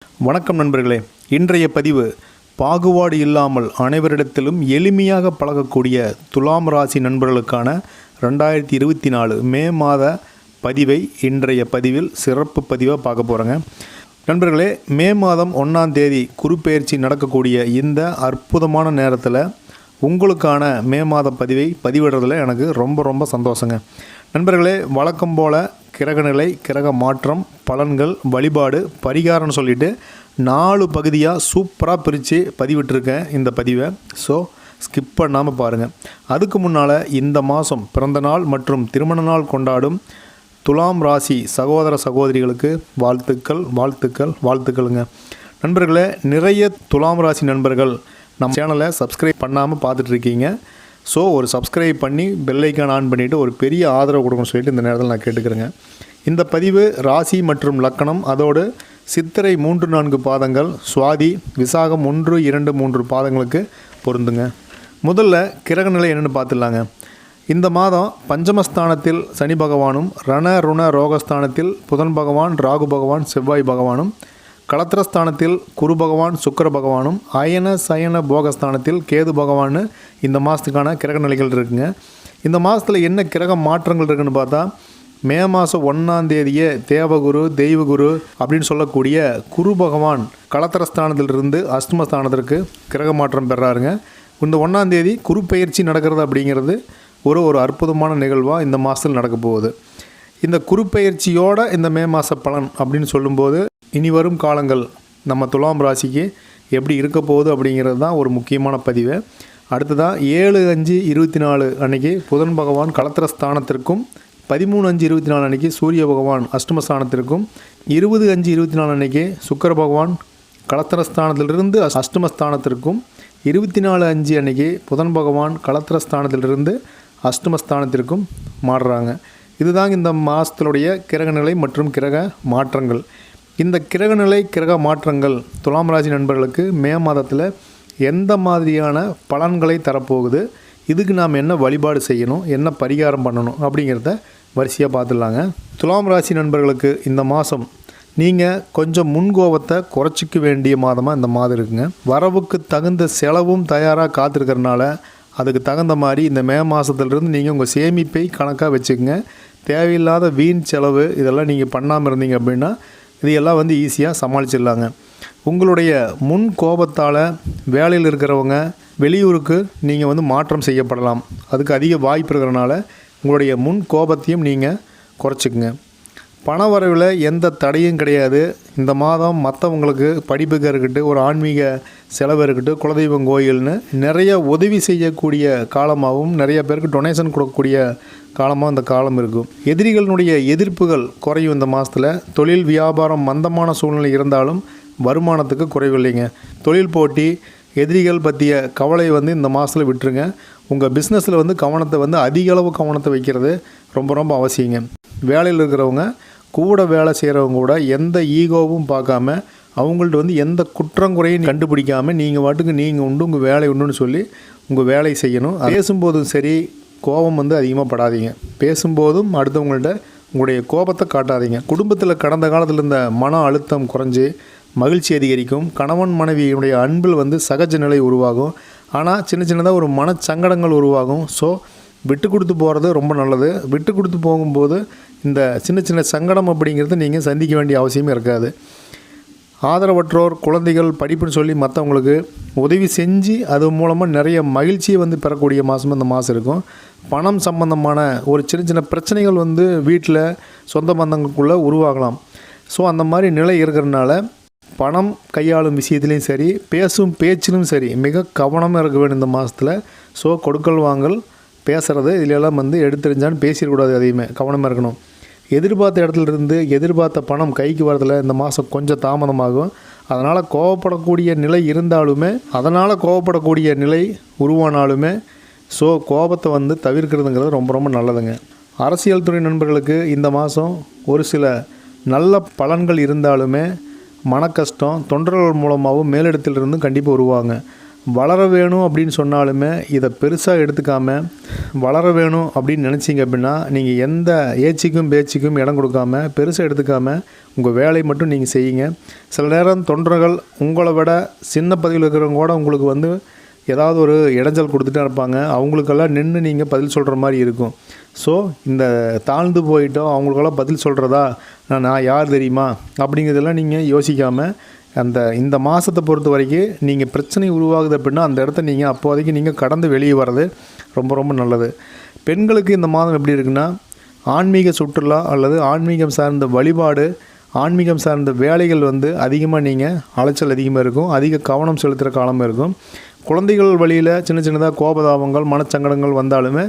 வணக்கம் நண்பர்களே. இன்றைய பதிவு பாகுபாடு இல்லாமல் அனைவரிடத்திலும் எளிமையாக பழகக்கூடிய துலாம் ராசி நண்பர்களுக்கான ரெண்டாயிரத்தி இருபத்தி நாலு மே மாத பதிவை இன்றைய பதிவில் சிறப்பு பதிவாக பார்க்க போகிறேங்க நண்பர்களே மே மாதம் ஒன்றாம் தேதி குறுப்பெயர்ச்சி நடக்கக்கூடிய இந்த அற்புதமான நேரத்தில் உங்களுக்கான மே மாத பதிவை பதிவிடுறதுல எனக்கு ரொம்ப ரொம்ப சந்தோஷங்க. நண்பர்களே வழக்கம் போல் கிரகநிலை கிரக மாற்றம் பலன்கள் வழிபாடு பரிகாரம்னு சொல்லிட்டு நாலு பகுதியாக சூப்பராக பிரித்து பதிவிட்டிருக்கேன் இந்த பதிவை. ஸோ ஸ்கிப் பண்ணாமல் பாருங்கள் அதுக்கு முன்னால் இந்த மாதம் பிறந்த நாள் மற்றும் திருமண நாள் கொண்டாடும் துலாம் ராசி சகோதர சகோதரிகளுக்கு வாழ்த்துக்கள் வாழ்த்துக்கள் வாழ்த்துக்களுங்க. நண்பர்களே நிறைய துலாம் ராசி நண்பர்கள் நம்ம சேனலை சப்ஸ்கிரைப் பண்ணாமல் பார்த்துட்ருக்கீங்க ஸோ ஒரு சப்ஸ்கிரைப் பண்ணி பெல்லைக்கான் ஆன் பண்ணிவிட்டு ஒரு பெரிய ஆதரவு கொடுக்கணும்னு சொல்லிட்டு இந்த நேரத்தில் நான் கேட்டுக்கிறேங்க. இந்த பதிவு ராசி மற்றும் லக்கணம் அதோடு சித்திரை மூன்று நான்கு பாதங்கள் சுவாதி விசாகம் ஒன்று இரண்டு மூன்று பாதங்களுக்கு பொருந்துங்க. முதல்ல கிரகநிலை என்னென்னு பார்த்துடலாங்க. இந்த மாதம் பஞ்சமஸ்தானத்தில் சனி பகவானும் ரண ருண ரோகஸ்தானத்தில் புதன் பகவான் ராகு பகவான் செவ்வாய் பகவானும் களத்திரஸ்தானத்தில் குரு பகவான் சுக்கர பகவானும் அயன சயன போகஸ்தானத்தில் கேது பகவான் இந்த மாதத்துக்கான கிரக நிலைகள் இருக்குங்க. இந்த மாதத்தில் என்ன கிரக மாற்றங்கள் இருக்குன்னு பார்த்தா மே மாதம் ஒன்றாம் தேதியே தேவகுரு தெய்வகுரு அப்படின்னு சொல்லக்கூடிய குரு பகவான் களத்திரஸ்தானத்திலிருந்து அஷ்டமஸ்தானத்திற்கு கிரக மாற்றம் பெறாருங்க. இந்த ஒன்றாம் தேதி குரு பயிற்சி நடக்கிறது அப்படிங்கிறது ஒரு ஒரு அற்புதமான நிகழ்வாக இந்த மாதத்தில் நடக்க போகுது. இந்த குறுப்பெயர்ச்சியோட இந்த மே மாத பலன் அப்படின்னு சொல்லும்போது இனி வரும் காலங்கள் நம்ம துலாம் ராசிக்கு எப்படி இருக்க போகுது அப்படிங்கிறது தான் ஒரு முக்கியமான பதிவு. அடுத்ததாக ஏழு அஞ்சு இருபத்தி நாலு அன்னைக்கு புதன் பகவான் களத்திரஸ்தானத்திற்கும் பதிமூணு அஞ்சு இருபத்தி நாலு அன்னைக்கு சூரிய பகவான் அஷ்டமஸ்தானத்திற்கும் இருபது அஞ்சு இருபத்தி நாலு அன்னைக்கு சுக்கர பகவான் களத்திரஸ்தானத்திலிருந்து அஸ்- அஷ்டமஸ்தானத்திற்கும் இருபத்தி நாலு அஞ்சு அன்னைக்கு புதன் பகவான் களத்திரஸ்தானத்திலிருந்து அஷ்டமஸ்தானத்திற்கும் மாறுறாங்க. இதுதாங்க இந்த மாதத்தினுடைய கிரகநிலை மற்றும் கிரக மாற்றங்கள். இந்த கிரகநிலை கிரக மாற்றங்கள் துலாம் ராசி நண்பர்களுக்கு மே மாதத்தில் எந்த மாதிரியான பலன்களை தரப்போகுது? இதுக்கு நாம் என்ன வழிபாடு செய்யணும்? என்ன பரிகாரம் பண்ணணும்? அப்படிங்கிறத வரிசையாக பார்த்துடலாங்க. துலாம் ராசி நண்பர்களுக்கு இந்த மாதம் நீங்கள் கொஞ்சம் முன்கோபத்தை குறைச்சிக்க வேண்டிய மாதமாக இந்த மாதம் இருக்குங்க. வரவுக்கு தகுந்த செலவும் தயாராக காத்திருக்கறனால அதுக்கு தகுந்த மாதிரி இந்த மே மாதத்துலேருந்து நீங்கள் உங்கள் சேமிப்பை கணக்காக வச்சுக்கோங்க. தேவையில்லாத வீண் செலவு இதெல்லாம் நீங்கள் பண்ணாமல் இருந்தீங்க அப்படின்னா இதையெல்லாம் வந்து ஈஸியாக சமாளிச்சிடலாங்க. உங்களுடைய முன் கோபத்தால் வேலையில் இருக்கிறவங்க வெளியூருக்கு நீங்கள் வந்து மாற்றம் செய்யப்படலாம். அதுக்கு அதிக வாய்ப்பு இருக்கிறனால உங்களுடைய முன் கோபத்தையும் நீங்கள் குறைச்சிக்குங்க. பண வரவில் எந்த தடையும் கிடையாது. இந்த மாதம் மற்றவங்களுக்கு படிப்புக்கு இருக்கட்டும் ஒரு ஆன்மீக செலவு இருக்கட்டும் குலதெய்வம் கோயில்னு நிறைய உதவி செய்யக்கூடிய காலமாகவும் நிறைய பேருக்கு டொனேஷன் கொடுக்கக்கூடிய காலமாக இந்த காலம் இருக்கும். எதிரிகளினுடைய எதிர்ப்புகள் குறையும் இந்த மாதத்தில் தொழில் வியாபாரம் மந்தமான சூழ்நிலை இருந்தாலும் வருமானத்துக்கு குறைவில்லைங்க. தொழில் போட்டி எதிரிகள் பற்றிய கவலை வந்து இந்த மாதத்தில் விட்டுருங்க. உங்கள் பிஸ்னஸில் வந்து கவனத்தை வந்து அதிக அளவு கவனத்தை வைக்கிறது ரொம்ப ரொம்ப அவசியங்க. வேலையில் இருக்கிறவங்க கூட வேலை செய்கிறவங்க கூட எந்த ஈகோவும் பார்க்காம அவங்கள்ட்ட வந்து எந்த குற்றங்குறையும் கண்டுபிடிக்காமல் நீங்கள் பாட்டுக்கு நீங்கள் உண்டு உங்கள் வேலை உண்டுன்னு சொல்லி உங்கள் வேலை செய்யணும். பேசும்போதும் சரி கோபம் வந்து அதிகமாக படாதீங்க. பேசும்போதும் அடுத்தவங்கள்ட்ட உங்களுடைய கோபத்தை காட்டாதீங்க. குடும்பத்தில் கடந்த காலத்தில் இருந்த மன அழுத்தம் குறைஞ்சி மகிழ்ச்சி அதிகரிக்கும். கணவன் மனைவியினுடைய அன்பில் வந்து சகஜ நிலை உருவாகும். ஆனால் சின்ன சின்னதாக ஒரு மனச்சங்கடங்கள் உருவாகும். ஸோ விட்டு கொடுத்து போகிறது ரொம்ப நல்லது. விட்டு கொடுத்து போகும்போது இந்த சின்ன சின்ன சங்கடம் அப்படிங்கிறது நீங்கள் சந்திக்க வேண்டிய அவசியமே இருக்காது. ஆதரவற்றோர் குழந்தைகள் படிப்புன்னு சொல்லி மற்றவங்களுக்கு உதவி செஞ்சு அது மூலமாக நிறைய மகிழ்ச்சியை வந்து பெறக்கூடிய மாதம் இந்த மாதம் இருக்கும். பணம் சம்பந்தமான ஒரு சின்ன சின்ன பிரச்சனைகள் வந்து வீட்டில் சொந்த பந்தங்களுக்குள்ளே உருவாகலாம். ஸோ அந்த மாதிரி நிலை இருக்கிறதுனால பணம் கையாளும் விஷயத்துலையும் சரி பேசும் பேச்சிலும் சரி மிக கவனமாக இருக்க வேண்டும் இந்த மாதத்தில் ஸோ கொடுக்கல் வாங்கல் பேசுகிறது இதிலெல்லாம் வந்து எடுத்துரிஞ்சான்னு பேசிடக்கூடாது அதையுமே கவனமாக இருக்கணும். எதிர்பார்த்த இடத்துல இருந்து எதிர்பார்த்த பணம் கைக்கு வரதில் இந்த மாதம் கொஞ்சம் தாமதமாகும். அதனால் கோவப்படக்கூடிய நிலை இருந்தாலுமே அதனால் கோவப்படக்கூடிய நிலை உருவானாலுமே ஸோ கோபத்தை வந்து தவிர்க்கிறதுங்கிறது ரொம்ப ரொம்ப நல்லதுங்க. அரசியல் துறை நண்பர்களுக்கு இந்த மாதம் ஒரு சில நல்ல பலன்கள் இருந்தாலுமே மன கஷ்டம் தொண்டர்கள் மூலமாகவும் மேலிடத்திலிருந்தும் கண்டிப்பாக உருவாங்க வளர வேணும் அப்படின்னு சொன்னாலுமே இதை பெருசாக எடுத்துக்காமல் வளர வேணும் அப்படின்னு நினச்சிங்க அப்படின்னா நீங்கள் எந்த ஏச்சிக்கும் பேச்சுக்கும் இடம் கொடுக்காம பெருசாக எடுத்துக்காமல் உங்கள் வேலையை மட்டும் நீங்கள் செய்யுங்க. சில நேரம் தொண்டர்கள் உங்களை விட சின்ன பதவியில் இருக்கிறவங்க கூட உங்களுக்கு வந்து ஏதாவது ஒரு இடைஞ்சல் கொடுத்துட்டே இருப்பாங்க. அவங்களுக்கெல்லாம் நின்று நீங்கள் பதில் சொல்கிற மாதிரி இருக்கும். ஸோ இந்த தாழ்ந்து போயிட்டோம் அவங்களுக்கெல்லாம் பதில் சொல்கிறதா நான் நான் யார் தெரியுமா? அப்படிங்கிறதெல்லாம் நீங்கள் யோசிக்காமல் அந்த இந்த மாதத்தை பொறுத்த வரைக்கும் நீங்கள் பிரச்சனை உருவாகுது அப்படின்னா அந்த இடத்த நீங்கள் அப்போதைக்கு நீங்கள் கடந்து வெளியே வர்றது ரொம்ப ரொம்ப நல்லது. பெண்களுக்கு இந்த மாதம் எப்படி இருக்குன்னா ஆன்மீக சுற்றுலா அல்லது ஆன்மீகம் சார்ந்த வழிபாடு ஆன்மீகம் சார்ந்த வேலைகள் வந்து அதிகமாக நீங்கள் அலைச்சல் அதிகமாக இருக்கும். அதிக கவனம் செலுத்துகிற காலமாக இருக்கும். குழந்தைகள் வழியில் சின்ன சின்னதாக கோபதாபங்கள் மனச்சங்கடங்கள் வந்தாலுமே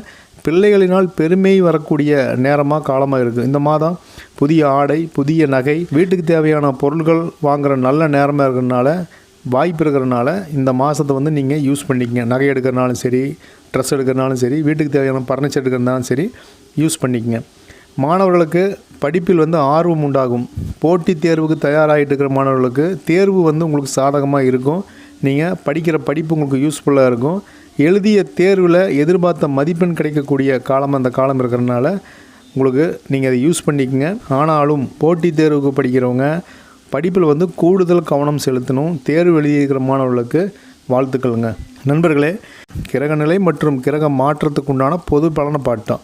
பிள்ளைகளினால் பெருமை வரக்கூடிய நேரமாக காலமாக இருக்குது இந்த மாதம் புதிய ஆடை புதிய நகை வீட்டுக்கு தேவையான பொருட்கள் வாங்குகிற நல்ல நேரமாக இருக்கிறதுனால வாய்ப்பு இருக்கிறனால இந்த மாதத்தை வந்து நீங்கள் யூஸ் பண்ணிக்கங்க. நகை எடுக்கிறனாலும் சரி ட்ரெஸ் எடுக்கிறனாலும் சரி வீட்டுக்கு தேவையான பர்னிச்சர் எடுக்கிறனாலும் சரி யூஸ் பண்ணிக்கங்க. மாணவர்களுக்கு படிப்பில் வந்து ஆர்வம் உண்டாகும். போட்டித் தேர்வுக்கு தயாராகிட்டு இருக்கிற மாணவர்களுக்கு தேர்வு வந்து உங்களுக்கு சாதகமாக இருக்கும். நீங்கள் படிக்கிற படிப்பு உங்களுக்கு யூஸ்ஃபுல்லாக இருக்கும். எழுதிய தேர்வில் எதிர்பார்த்த மதிப்பெண் கிடைக்கக்கூடிய காலம் அந்த காலம் இருக்கிறனால உங்களுக்கு நீங்கள் அதை யூஸ் பண்ணிக்கங்க. ஆனாலும் போட்டித் தேர்வுக்கு படிக்கிறவங்க படிப்பில் வந்து கூடுதல் கவனம் செலுத்தணும். தேர்வு எழுதியிருக்கிற மாணவர்களுக்கு வாழ்த்துக்களுங்க. நண்பர்களே கிரக நிலை மற்றும் கிரக மாற்றத்துக்கு உண்டான பொது பலனை பாட்டோம்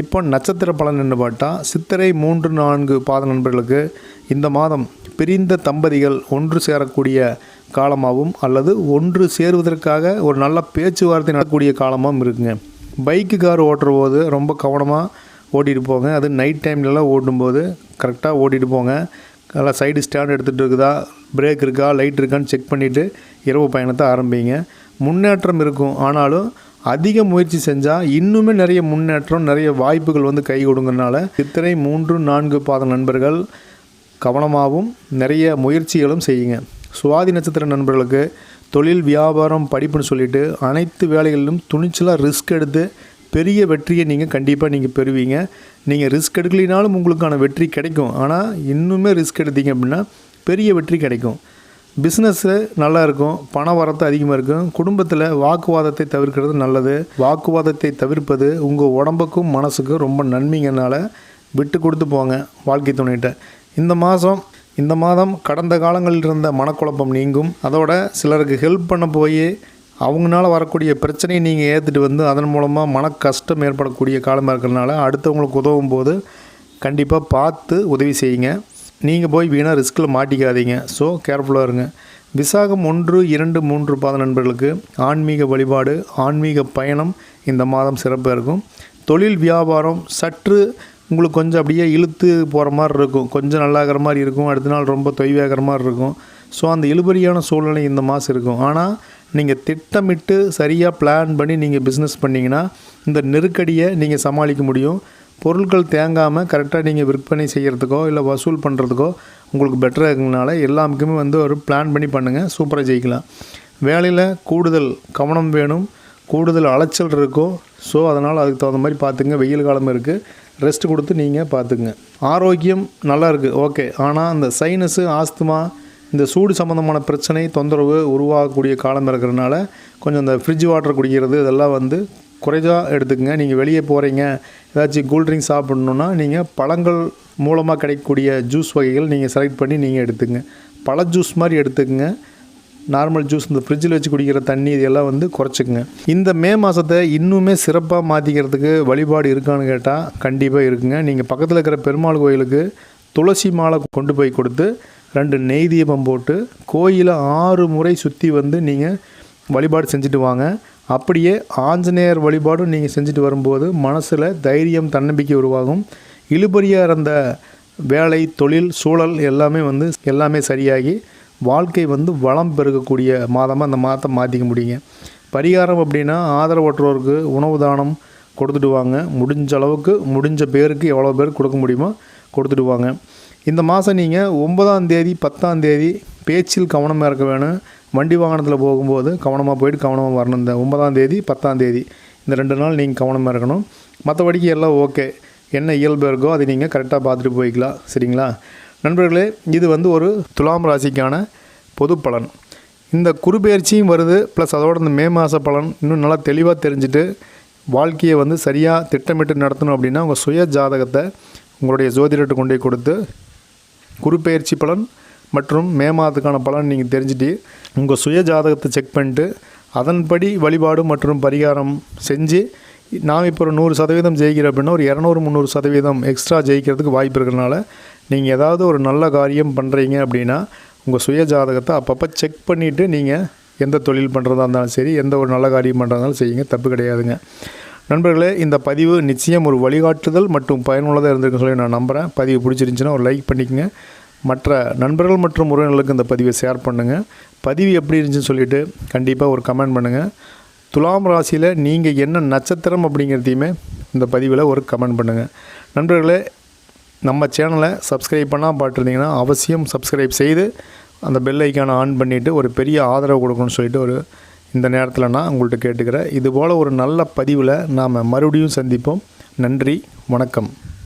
இப்போ நட்சத்திர பலன் என்ன பார்த்தா சித்திரை மூன்று நான்கு பாத நண்பர்களுக்கு இந்த மாதம் பிரிந்த தம்பதிகள் ஒன்று சேரக்கூடிய காலமாகவும் அல்லது ஒன்று சேருவதற்காக ஒரு நல்ல பேச்சுவார்த்தை நடக்கக்கூடிய காலமாகவும் இருக்குங்க. பைக்கு கார் ஓட்டுற போது ரொம்ப கவனமாக ஓட்டிகிட்டு போங்க. அது நைட் டைம்லலாம் ஓட்டும்போது கரெக்டாக ஓட்டிகிட்டு போங்க. நல்லா சைடு ஸ்டாண்ட் எடுத்துகிட்டு இருக்குதா? பிரேக் இருக்கா? லைட் இருக்கான்னு செக் பண்ணிவிட்டு இரவு பயணத்தை ஆரம்பிங்க. முன்னேற்றம் இருக்கும். ஆனாலும் அதிக முயற்சி செஞ்சால் இன்னுமே நிறைய முன்னேற்றம் நிறைய வாய்ப்புகள் வந்து கை கொடுங்கறனால சித்திரை மூன்று நான்கு பாத நண்பர்கள் கவனமாகவும் நிறைய முயற்சிகளும் செய்யுங்க. சுவாதி நட்சத்திர நண்பர்களுக்கு தொழில் வியாபாரம் படிப்புன்னு சொல்லிட்டு அனைத்து வேலைகளிலும் துணிச்சலாக ரிஸ்க் எடுத்து பெரிய வெற்றியை நீங்கள் கண்டிப்பாக நீங்கள் பெறுவீங்க. நீங்கள் ரிஸ்க் எடுக்கலினாலும் உங்களுக்கான வெற்றி கிடைக்கும். ஆனால் இன்னுமே ரிஸ்க் எடுத்தீங்க அப்படின்னா பெரிய வெற்றி கிடைக்கும். பிஸ்னஸ்ஸு நல்லா இருக்கும். பண வரத்து அதிகமாக இருக்கும். குடும்பத்தில் வாக்குவாதத்தை தவிர்க்கிறது நல்லது. வாக்குவாதத்தை தவிர்ப்பது உங்கள் உடம்புக்கும் மனசுக்கும் ரொம்ப நன்மைங்கனால விட்டு கொடுத்து போங்க வாழ்க்கை துணைகிட்ட. இந்த மாதம் இந்த மாதம் கடந்த காலங்களில் இருந்த மனக்குழப்பம் நீங்கும். அதோட சிலருக்கு ஹெல்ப் பண்ண போய் அவங்களால வரக்கூடிய பிரச்சனையை நீங்கள் ஏற்றுட்டு வந்து அதன் மூலமாக மன கஷ்டம் ஏற்படக்கூடிய காலமாக இருக்கிறதுனால அடுத்தவங்களுக்கு உதவும் போது கண்டிப்பாக பார்த்து உதவி செய்யுங்க. நீங்கள் போய் வீணாக ரிஸ்கில் மாட்டிக்காதீங்க. ஸோ கேர்ஃபுல்லாக இருங்க. விசாகம் ஒன்று இரண்டு மூன்று பாத நண்பர்களுக்கு ஆன்மீக வழிபாடு ஆன்மீக பயணம் இந்த மாதம் சிறப்பாக இருக்கும். தொழில் வியாபாரம் சற்று உங்களுக்கு கொஞ்சம் அப்படியே இழுத்து போகிற மாதிரி இருக்கும். கொஞ்சம் நல்லாகிற மாதிரி இருக்கும். அடுத்த நாள் ரொம்ப தொய்வாகிற மாதிரி இருக்கும். ஸோ அந்த இழுபறியான சூழ்நிலை இந்த மாதம் இருக்கும். ஆனால் நீங்கள் திட்டமிட்டு சரியாக பிளான் பண்ணி நீங்கள் பிஸ்னஸ் பண்ணிங்கன்னா இந்த நெருக்கடியை நீங்கள் சமாளிக்க முடியும். பொருட்கள் தேங்காமல் கரெக்டாக நீங்கள் விற்பனை செய்கிறதுக்கோ இல்லை வசூல் பண்ணுறதுக்கோ உங்களுக்கு பெட்டராக இருக்கிறதுனால எல்லாமுக்குமே வந்து ஒரு பிளான் பண்ணி பண்ணுங்கள் சூப்பராக ஜெயிக்கலாம். வேலையில் கூடுதல் கவனம் வேணும். கூடுதல் அலைச்சல் இருக்கும். ஸோ அதனால் அதுக்கு தகுந்த மாதிரி பார்த்துங்க வெயில் காலம் இருக்குது ரெஸ்ட் கொடுத்து நீங்கள் பார்த்துங்க ஆரோக்கியம் நல்லா இருக்குது ஓகே ஆனால் அந்த சைனஸு ஆஸ்துமா இந்த சூடு சம்மந்தமான பிரச்சனை தொந்தரவு உருவாகக்கூடிய காலம் இருக்கிறதுனால கொஞ்சம் இந்த ஃப்ரிட்ஜ் வாட்டர் குடிக்கிறது இதெல்லாம் வந்து குறைஞ்சா எடுத்துக்கங்க. நீங்கள் வெளியே போகிறீங்க ஏதாச்சும் கூல்ட்ரிங்க் சாப்பிட்ணுன்னா நீங்கள் பழங்கள் மூலமாக கிடைக்கக்கூடிய ஜூஸ் வகைகள் நீங்கள் செலக்ட் பண்ணி நீங்கள் எடுத்துங்க பழ ஜூஸ் மாதிரி எடுத்துக்கங்க. நார்மல் ஜூஸ் இந்த ஃப்ரிட்ஜில் வச்சு குடிக்கிற தண்ணி இதெல்லாம் வந்து குறைச்சிக்கங்க. இந்த மே மாதத்தை இன்னுமே சிறப்பாக மாற்றிக்கிறதுக்கு வழிபாடு இருக்கான்னு கேட்டால் கண்டிப்பாக இருக்குங்க. நீங்கள் பக்கத்தில் இருக்கிற பெருமாள் கோயிலுக்கு துளசி மாலை கொண்டு போய் கொடுத்து ரெண்டு நெய் தீபம் போட்டு கோயிலை ஆறு முறை சுற்றி வந்து நீங்கள் வழிபாடு செஞ்சுட்டு வாங்க. அப்படியே ஆஞ்சநேயர் வழிபாடும் நீங்கள் செஞ்சுட்டு வரும்போது மனசில் தைரியம் தன்னம்பிக்கை உருவாகும். இழுபறியாக இருந்த வேலை தொழில் சூழல் எல்லாமே வந்து எல்லாமே சரியாகி வாழ்க்கை வந்து வளம் பெருகக்கூடிய மாதமாக அந்த மாதத்தை மாற்றிக்க முடியுங்க. பரிகாரம் அப்படின்னா ஆதரவற்றோருக்கு உணவு தானம் கொடுத்துட்டு வாங்க. முடிஞ்ச அளவுக்கு முடிஞ்ச பேருக்கு எவ்வளோ பேர் கொடுக்க முடியுமோ கொடுத்துடுவாங்க இந்த மாதம் நீங்கள் ஒன்பதாம் தேதி பத்தாம் தேதி பேச்சில் கவனமாக இருக்க வேணும். வண்டி வாகனத்தில் போகும்போது கவனமாக போயிட்டு கவனமாக வரணும். இந்த ஒன்பதாம் தேதி பத்தாம் தேதி இந்த ரெண்டு நாள் நீங்கள் கவனமாக இருக்கணும். மற்றபடிக்கு எல்லாம் ஓகே என்ன இயல்பு இருக்கோ அதை நீங்கள் கரெக்டாக பார்த்துட்டு போய்க்கலாம். சரிங்களா? நண்பர்களே இது வந்து ஒரு துலாம் ராசிக்கான பொது பலன். இந்த குறுபெயர்ச்சியும் வருது ப்ளஸ் அதோட இந்த மே மாத பலன் இன்னும் நல்லா தெளிவாக தெரிஞ்சுட்டு வாழ்க்கையை வந்து சரியாக திட்டமிட்டு நடத்தணும் அப்படின்னா உங்கள் சுய ஜாதகத்தை உங்களுடைய ஜோதிடர்கிட்ட கொண்டு போய் கொடுத்து குருப்பெயர்ச்சி பலன் மற்றும் மே மாதத்துக்கான பலன் நீங்கள் தெரிஞ்சுட்டு உங்கள் சுய ஜாதகத்தை செக் பண்ணிட்டு அதன்படி வழிபாடு மற்றும் பரிகாரம் செஞ்சு நாம் இப்போ ஒரு நூறு சதவீதம் ஜெயிக்கிறோம் அப்படின்னா ஒரு இரநூறு முந்நூறு சதவீதம் எக்ஸ்ட்ரா ஜெயிக்கிறதுக்கு வாய்ப்பு இருக்கிறனால நீங்கள் ஏதாவது ஒரு நல்ல காரியம் பண்ணுறீங்க அப்படின்னா உங்கள் சுய ஜாதகத்தை அப்பப்போ செக் பண்ணிவிட்டு நீங்கள் எந்த தொழில் பண்ணுறதா இருந்தாலும் சரி எந்த ஒரு நல்ல காரியம் பண்ணுறதா இருந்தாலும் செய்யுங்க தப்பு கிடையாதுங்க. நண்பர்களே இந்த பதிவு நிச்சயம் ஒரு வழிகாட்டுதல் மற்றும் பயனுள்ளதாக இருந்திருக்குன்னு சொல்லி நான் நம்புகிறேன் பதிவு பிடிச்சிருந்துச்சின்னா ஒரு லைக் பண்ணிக்கங்க. மற்ற நண்பர்கள் மற்றும் உறவினர்களுக்கு இந்த பதிவை ஷேர் பண்ணுங்கள் பதிவு எப்படி இருந்துச்சுன்னு சொல்லிவிட்டு கண்டிப்பாக ஒரு கமெண்ட் பண்ணுங்கள் துலாம் ராசியில் நீங்கள் என்ன நட்சத்திரம் அப்படிங்கிறதையுமே இந்த பதிவில் ஒரு கமெண்ட் பண்ணுங்கள் நண்பர்களே நம்ம சேனலை சப்ஸ்கிரைப் பண்ணால் பார்த்துருந்தீங்கன்னா அவசியம் சப்ஸ்கிரைப் செய்து அந்த பெல் ஐக்கானை ஆன் பண்ணிவிட்டு ஒரு பெரிய ஆதரவு கொடுக்கணும்னு சொல்லிட்டு ஒரு இந்த நேரத்தில் நான் உங்கள்கிட்ட கேட்டுக்கிறேன். இதுபோல் ஒரு நல்ல பதிவில் நாம் மறுபடியும் சந்திப்போம். நன்றி வணக்கம்.